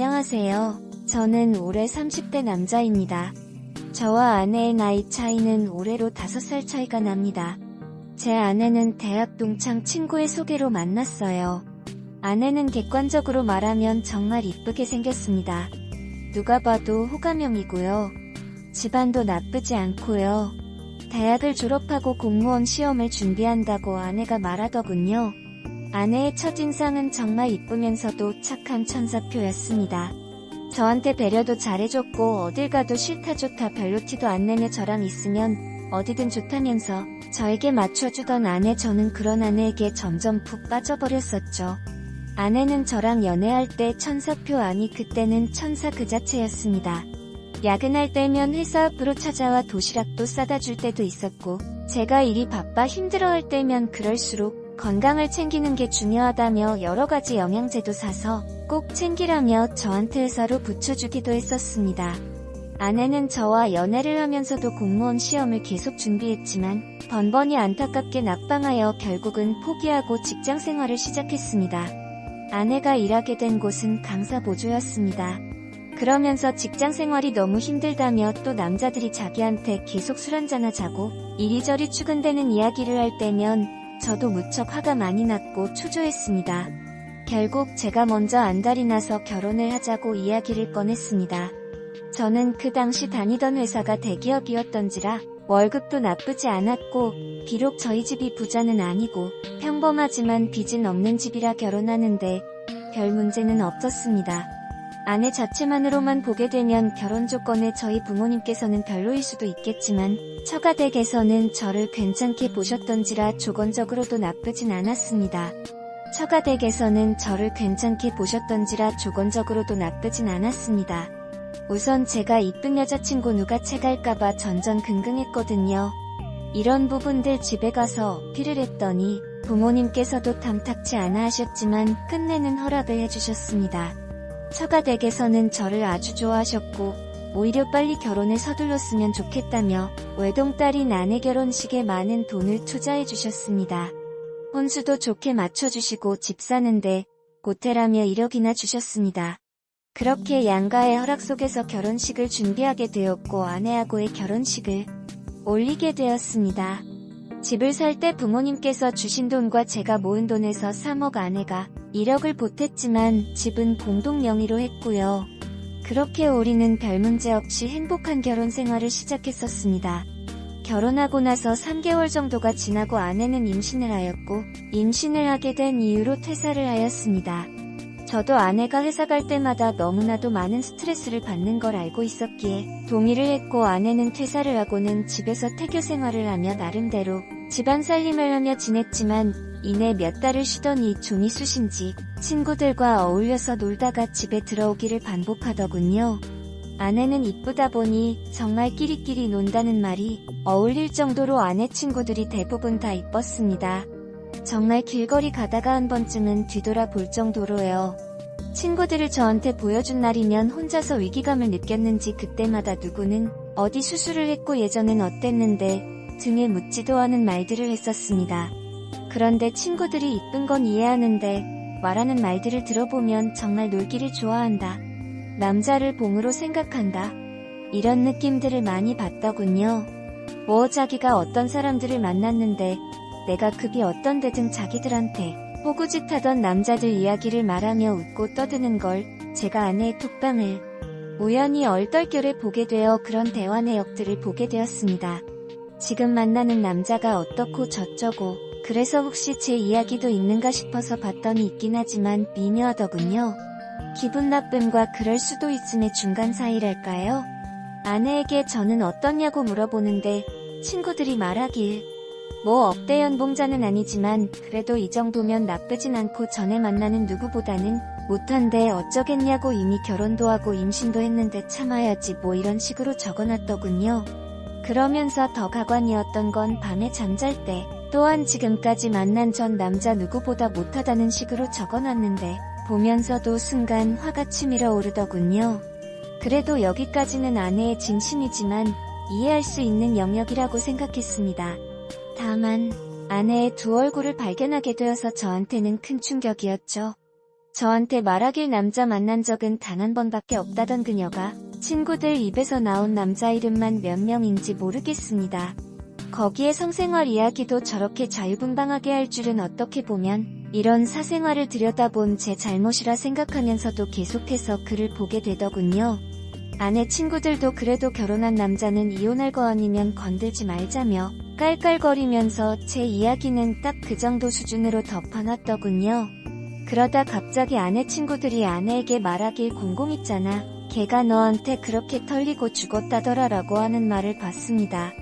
안녕하세요. 저는 올해 30대 남자입니다. 저와 아내의 나이 차이는 올해로 5살 차이가 납니다. 제 아내는 대학 동창 친구의 소개로 만났어요. 아내는 객관적으로 말하면 정말 이쁘게 생겼습니다. 누가 봐도 호감형이고요. 집안도 나쁘지 않고요. 대학을 졸업하고 공무원 시험을 준비한다고 아내가 말하더군요. 아내의 첫인상은 정말 이쁘면서도 착한 천사표였습니다. 저한테 배려도 잘해줬고 어딜 가도 싫다 좋다 별로 티도 안 내며 저랑 있으면 어디든 좋다면서 저에게 맞춰주던 아내 저는 그런 아내에게 점점 푹 빠져버렸었죠. 아내는 저랑 연애할 때 천사표 아니 그때는 천사 그 자체였습니다. 야근할 때면 회사 앞으로 찾아와 도시락도 싸다 줄 때도 있었고 제가 일이 바빠 힘들어할 때면 그럴수록 건강을 챙기는 게 중요하다며 여러 가지 영양제도 사서 꼭 챙기라며 저한테 의사로 붙여주기도 했었습니다. 아내는 저와 연애를 하면서도 공무원 시험을 계속 준비했지만 번번이 안타깝게 낙방하여 결국은 포기하고 직장 생활을 시작했습니다. 아내가 일하게 된 곳은 강사 보조였습니다. 그러면서 직장 생활이 너무 힘들다며 또 남자들이 자기한테 계속 술 한잔하자고 이리저리 추근대는 이야기를 할 때면 저도 무척 화가 많이 났고 초조했습니다. 결국 제가 먼저 안달이 나서 결혼을 하자고 이야기를 꺼냈습니다. 저는 그 당시 다니던 회사가 대기업이었던지라 월급도 나쁘지 않았고 비록 저희 집이 부자는 아니고 평범하지만 빚은 없는 집이라 결혼하는데 별 문제는 없었습니다. 아내 자체만으로만 보게 되면 결혼 조건에 저희 부모님께서는 별로일 수도 있겠지만 처가댁에서는 저를 괜찮게 보셨던지라 조건적으로도 나쁘진 않았습니다. 처가댁에서는 저를 괜찮게 보셨던지라 조건적으로도 나쁘진 않았습니다. 우선 제가 이쁜 여자친구 누가 채갈까봐 전전긍긍했거든요. 이런 부분들 집에 가서 어필을 했더니 부모님께서도 탐탁치 않아 하셨지만 끝내는 허락을 해주셨습니다. 처가댁에서는 저를 아주 좋아하셨고 오히려 빨리 결혼을 서둘렀으면 좋겠다며 외동딸인 아내 결혼식에 많은 돈을 투자해 주셨습니다. 혼수도 좋게 맞춰주시고 집 사는데 고태라며 1억이나 주셨습니다. 그렇게 양가의 허락 속에서 결혼식을 준비하게 되었고 아내하고의 결혼식을 올리게 되었습니다. 집을 살 때 부모님께서 주신 돈과 제가 모은 돈에서 3억 아내가 1억을 보탰지만 집은 공동 명의로 했고요. 그렇게 우리는 별 문제 없이 행복한 결혼 생활을 시작했었습니다. 결혼하고 나서 3개월 정도가 지나고 아내는 임신을 하였고 임신을 하게 된 이유로 퇴사를 하였습니다. 저도 아내가 회사 갈 때마다 너무나도 많은 스트레스를 받는 걸 알고 있었기에 동의를 했고 아내는 퇴사를 하고는 집에서 태교 생활을 하며 나름대로 집안 살림을 하며 지냈지만 이내 몇 달을 쉬더니 종이 쑤신지 친구들과 어울려서 놀다가 집에 들어오기를 반복하더군요. 아내는 이쁘다 보니 정말 끼리끼리 논다는 말이 어울릴 정도로 아내 친구들이 대부분 다 이뻤습니다. 정말 길거리 가다가 한 번쯤은 뒤돌아 볼 정도로요. 친구들을 저한테 보여준 날이면 혼자서 위기감을 느꼈는지 그때마다 누구는 어디 수술을 했고 예전엔 어땠는데 등에 묻지도 않은 말들을 했었습니다. 그런데 친구들이 이쁜 건 이해하는데 말하는 말들을 들어보면 정말 놀기를 좋아한다. 남자를 봉으로 생각한다. 이런 느낌들을 많이 받더군요. 뭐 자기가 어떤 사람들을 만났는데 내가 급이 어떤 데든 자기들한테 호구짓하던 남자들 이야기를 말하며 웃고 떠드는 걸 제가 아내의 톡방을 우연히 얼떨결에 보게 되어 그런 대화 내역들을 보게 되었습니다. 지금 만나는 남자가 어떻고 저쩌고 그래서 혹시 제 이야기도 있는가 싶어서 봤더니 있긴 하지만 미묘하더군요. 기분 나쁨과 그럴 수도 있음의 중간 사이랄까요? 아내에게 저는 어떻냐고 물어보는데 친구들이 말하길 뭐 억대 연봉자는 아니지만 그래도 이 정도면 나쁘진 않고 전에 만나는 누구보다는 못한데 어쩌겠냐고 이미 결혼도 하고 임신도 했는데 참아야지 뭐 이런 식으로 적어놨더군요. 그러면서 더 가관이었던 건 밤에 잠잘 때 또한 지금까지 만난 전 남자 누구보다 못하다는 식으로 적어놨는데 보면서도 순간 화가 치밀어 오르더군요. 그래도 여기까지는 아내의 진심이지만 이해할 수 있는 영역이라고 생각했습니다. 다만 아내의 두 얼굴을 발견하게 되어서 저한테는 큰 충격이었죠. 저한테 말하길 남자 만난 적은 단 한 번밖에 없다던 그녀가 친구들 입에서 나온 남자 이름만 몇 명인지 모르겠습니다. 거기에 성생활 이야기도 저렇게 자유분방하게 할 줄은 어떻게 보면 이런 사생활을 들여다본 제 잘못이라 생각하면서도 계속해서 글을 보게 되더군요. 아내 친구들도 그래도 결혼한 남자는 이혼할 거 아니면 건들지 말자며 깔깔거리면서 제 이야기는 딱 그 정도 수준으로 덮어놨더군요. 그러다 갑자기 아내 친구들이 아내에게 말하길 공공 있잖아. 걔가 너한테 그렇게 털리고 죽었다더라 라고 하는 말을 봤습니다.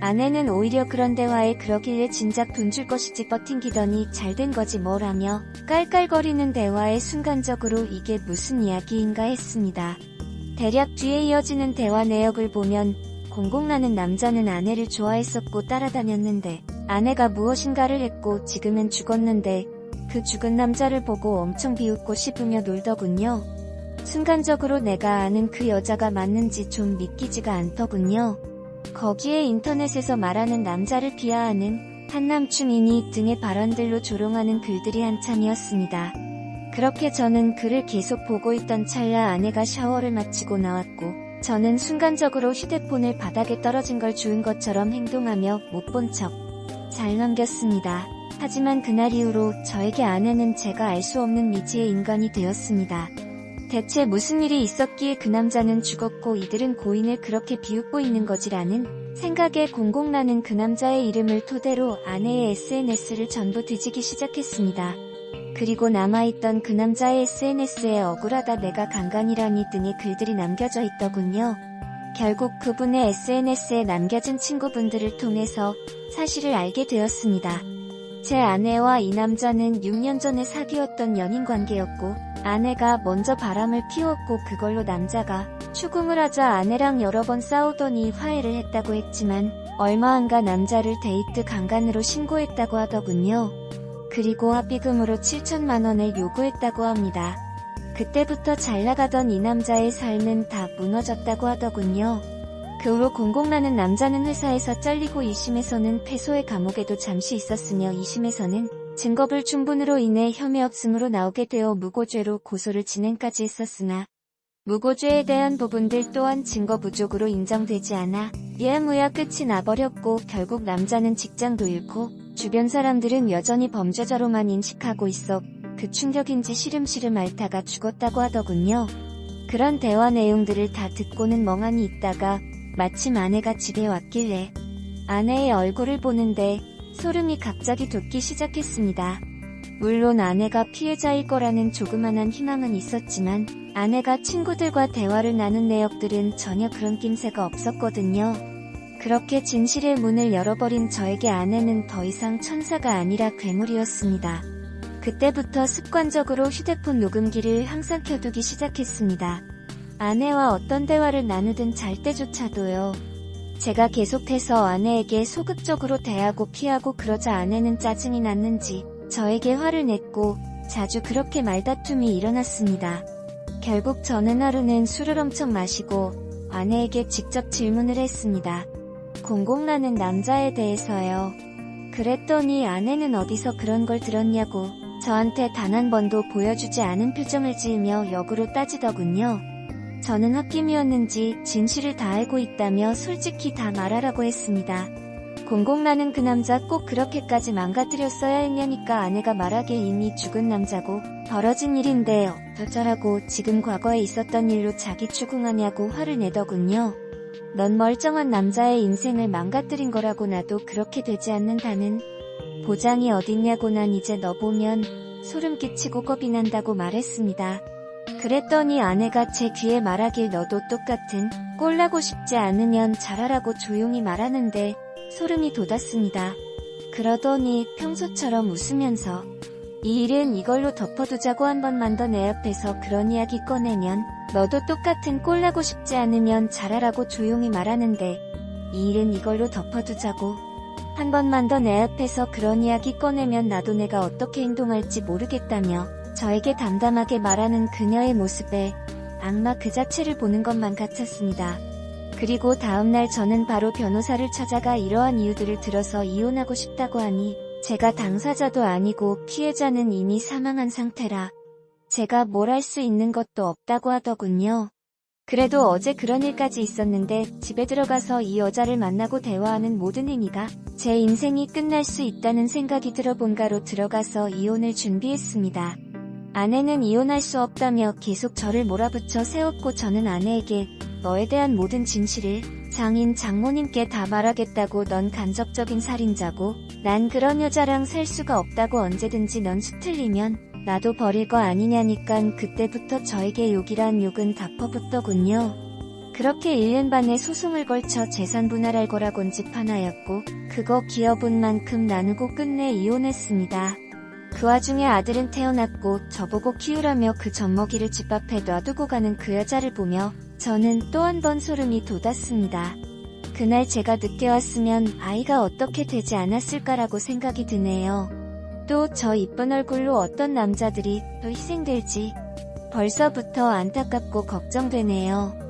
아내는 오히려 그런 대화에 그러길래 진작 돈 줄 것이지 버팅기더니 잘 된 거지 뭘 하며 깔깔거리는 대화에 순간적으로 이게 무슨 이야기인가 했습니다. 대략 뒤에 이어지는 대화 내역을 보면 공공나는 남자는 아내를 좋아했었고 따라다녔는데 아내가 무엇인가를 했고 지금은 죽었는데 그 죽은 남자를 보고 엄청 비웃고 씹으며 놀더군요. 순간적으로 내가 아는 그 여자가 맞는지 좀 믿기지가 않더군요. 거기에 인터넷에서 말하는 남자를 비하하는 한남충이니 등의 발언들로 조롱하는 글들이 한참이었습니다. 그렇게 저는 글을 계속 보고 있던 찰나 아내가 샤워를 마치고 나왔고 저는 순간적으로 휴대폰을 바닥에 떨어진 걸 주운 것처럼 행동하며 못 본 척 잘 넘겼습니다. 하지만 그날 이후로 저에게 아내는 제가 알 수 없는 미지의 인간이 되었습니다. 대체 무슨 일이 있었기에 그 남자는 죽었고 이들은 고인을 그렇게 비웃고 있는 거지라는 생각에 공공나는 그 남자의 이름을 토대로 아내의 SNS를 전부 뒤지기 시작했습니다. 그리고 남아있던 그 남자의 SNS에 억울하다 내가 강간이라니 등의 글들이 남겨져 있더군요. 결국 그분의 SNS에 남겨진 친구분들을 통해서 사실을 알게 되었습니다. 제 아내와 이 남자는 6년 전에 사귀었던 연인 관계였고 아내가 먼저 바람을 피웠고 그걸로 남자가 추궁을 하자 아내랑 여러 번 싸우더니 화해를 했다고 했지만 얼마 안가 남자를 데이트 강간으로 신고했다고 하더군요. 그리고 합의금으로 7천만 원을 요구했다고 합니다. 그때부터 잘 나가던 이 남자의 삶은 다 무너졌다고 하더군요. 그 후로 공공나는 남자는 회사에서 잘리고 2심에서는 패소의 감옥에도 잠시 있었으며 2심에서는 증거불 충분으로 인해 혐의 없음으로 나오게 되어 무고죄로 고소를 진행까지 했었으나 무고죄에 대한 부분들 또한 증거 부족으로 인정되지 않아 예무야 끝이 나버렸고 결국 남자는 직장도 잃고 주변 사람들은 여전히 범죄자로만 인식하고 있어 그 충격인지 시름시름 앓다가 죽었다고 하더군요. 그런 대화 내용들을 다 듣고는 멍하니 있다가 마침 아내가 집에 왔길래 아내의 얼굴을 보는데 소름이 갑자기 돋기 시작했습니다. 물론 아내가 피해자일 거라는 조그만한 희망은 있었지만 아내가 친구들과 대화를 나눈 내역들은 전혀 그런 낌새가 없었거든요. 그렇게 진실의 문을 열어버린 저에게 아내는 더 이상 천사가 아니라 괴물이었습니다. 그때부터 습관적으로 휴대폰 녹음기를 항상 켜두기 시작했습니다. 아내와 어떤 대화를 나누든 잘 때조차도요. 제가 계속해서 아내에게 소극적으로 대하고 피하고 그러자 아내는 짜증이 났는지 저에게 화를 냈고 자주 그렇게 말다툼이 일어났습니다. 결국 저는 하루는 술을 엄청 마시고 아내에게 직접 질문을 했습니다. 공공나는 남자에 대해서요. 그랬더니 아내는 어디서 그런 걸 들었냐고 저한테 단 한 번도 보여주지 않은 표정을 지으며 역으로 따지더군요. 저는 홧김이었는지 진실을 다 알고 있다며 솔직히 다 말하라고 했습니다. 공공나는 그 남자 꼭 그렇게까지 망가뜨렸어야 했냐니까 아내가 말하길 이미 죽은 남자고 벌어진 일인데 어쩌라고 지금 과거에 있었던 일로 자기 추궁하냐고 화를 내더군요. 넌 멀쩡한 남자의 인생을 망가뜨린 거라고 나도 그렇게 되지 않는다는 보장이 어딨냐고 난 이제 너 보면 소름 끼치고 겁이 난다고 말했습니다. 그랬더니 아내가 제 귀에 말하길 너도 똑같은 꼴나고 싶지 않으면 잘하라고 조용히 말하는데 소름이 돋았습니다. 그러더니 평소처럼 웃으면서 이 일은 이걸로 덮어두자고 한 번만 더 내 앞에서 그런 이야기 꺼내면 너도 똑같은 꼴나고 싶지 않으면 잘하라고 조용히 말하는데 이 일은 이걸로 덮어두자고 한 번만 더 내 앞에서 그런 이야기 꺼내면 나도 내가 어떻게 행동할지 모르겠다며 저에게 담담하게 말하는 그녀의 모습에 악마 그 자체를 보는 것만 같았습니다. 그리고 다음날 저는 바로 변호사를 찾아가 이러한 이유들을 들어서 이혼하고 싶다고 하니 제가 당사자도 아니고 피해자는 이미 사망한 상태라 제가 뭘 할 수 있는 것도 없다고 하더군요. 그래도 어제 그런 일까지 있었는데 집에 들어가서 이 여자를 만나고 대화하는 모든 의미가 제 인생이 끝날 수 있다는 생각이 들어 본가로 들어가서 이혼을 준비했습니다. 아내는 이혼할 수 없다며 계속 저를 몰아붙여 세웠고 저는 아내에게 너에 대한 모든 진실을 장인 장모님께 다 말하겠다고 넌 간접적인 살인자고 난 그런 여자랑 살 수가 없다고 언제든지 넌 수틀리면 나도 버릴 거 아니냐니깐 그때부터 저에게 욕이란 욕은 다 퍼붓더군요. 그렇게 1년 반의 소송을 걸쳐 재산 분할할 거라곤 집 하나였고 그거 기업은 만큼 나누고 끝내 이혼했습니다. 그 와중에 아들은 태어났고 저보고 키우라며 그 젖먹이를 집 앞에 놔두고 가는 그 여자를 보며 저는 또 한 번 소름이 돋았습니다. 그날 제가 늦게 왔으면 아이가 어떻게 되지 않았을까라고 생각이 드네요. 또 저 이쁜 얼굴로 어떤 남자들이 더 희생될지 벌써부터 안타깝고 걱정되네요.